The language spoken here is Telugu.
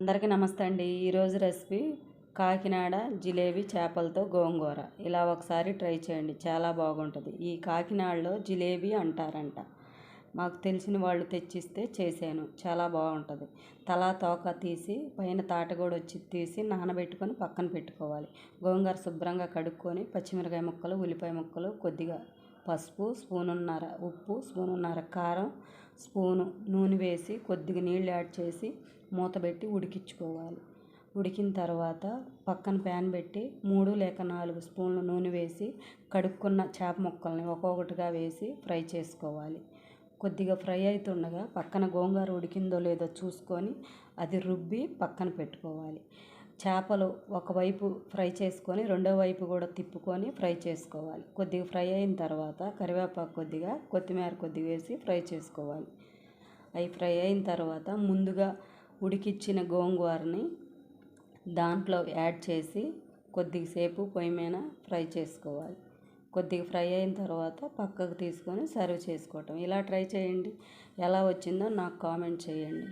అందరికీ నమస్తే అండి. ఈరోజు రెసిపీ కాకినాడ జిలేబీ చేపలతో గోంగూర. ఇలా ఒకసారి ట్రై చేయండి. చాలా బాగుంటుంది. ఈ కాకినాడలో జిలేబీ అంటారంట. మాకు తెలిసిన వాళ్ళు తెచ్చిస్తే చేశాను. చాలా బాగుంటుంది. తలా తోక తీసి పైన తాటగూడ వచ్చి తీసి నానబెట్టుకొని పక్కన పెట్టుకోవాలి. గోంగూర శుభ్రంగా కడుక్కొని పచ్చిమిరకాయ ముక్కలు ఉల్లిపాయ ముక్కలు కొద్దిగా పసుపు స్పూనున్నర ఉప్పు స్పూనున్నర కారం స్పూను నూనె వేసి కొద్దిగా నీళ్ళు యాడ్ చేసి మూత పెట్టి ఉడికించుకోవాలి. ఉడికిన తర్వాత పక్కన ప్యాన్ పెట్టి మూడు లేక నాలుగు స్పూన్లు నూనె వేసి కడుక్కున్న చేప ముక్కల్ని ఒక్కొక్కటిగా వేసి ఫ్రై చేసుకోవాలి. కొద్దిగా ఫ్రై అవుతుండగా పక్కన గోంగూర ఉడికిందో లేదో చూసుకొని అది రుబ్బి పక్కన పెట్టుకోవాలి. చేపలు ఒకవైపు ఫ్రై చేసుకొని రెండో వైపు కూడా తిప్పుకొని ఫ్రై చేసుకోవాలి. కొద్దిగా ఫ్రై అయిన తర్వాత కరివేపాకు కొద్దిగా కొత్తిమీర కొద్దిగా వేసి ఫ్రై చేసుకోవాలి. అవి ఫ్రై అయిన తర్వాత ముందుగా ఉడికిచ్చిన గోంగూరని దాంట్లో యాడ్ చేసి కొద్దిసేపు పొయ్యి మీద ఫ్రై చేసుకోవాలి. కొద్దిగా ఫ్రై అయిన తర్వాత పక్కకు తీసుకొని సర్వ్ చేసుకోవటం. ఇలా ట్రై చేయండి. ఎలా వచ్చిందో నాకు కామెంట్ చేయండి.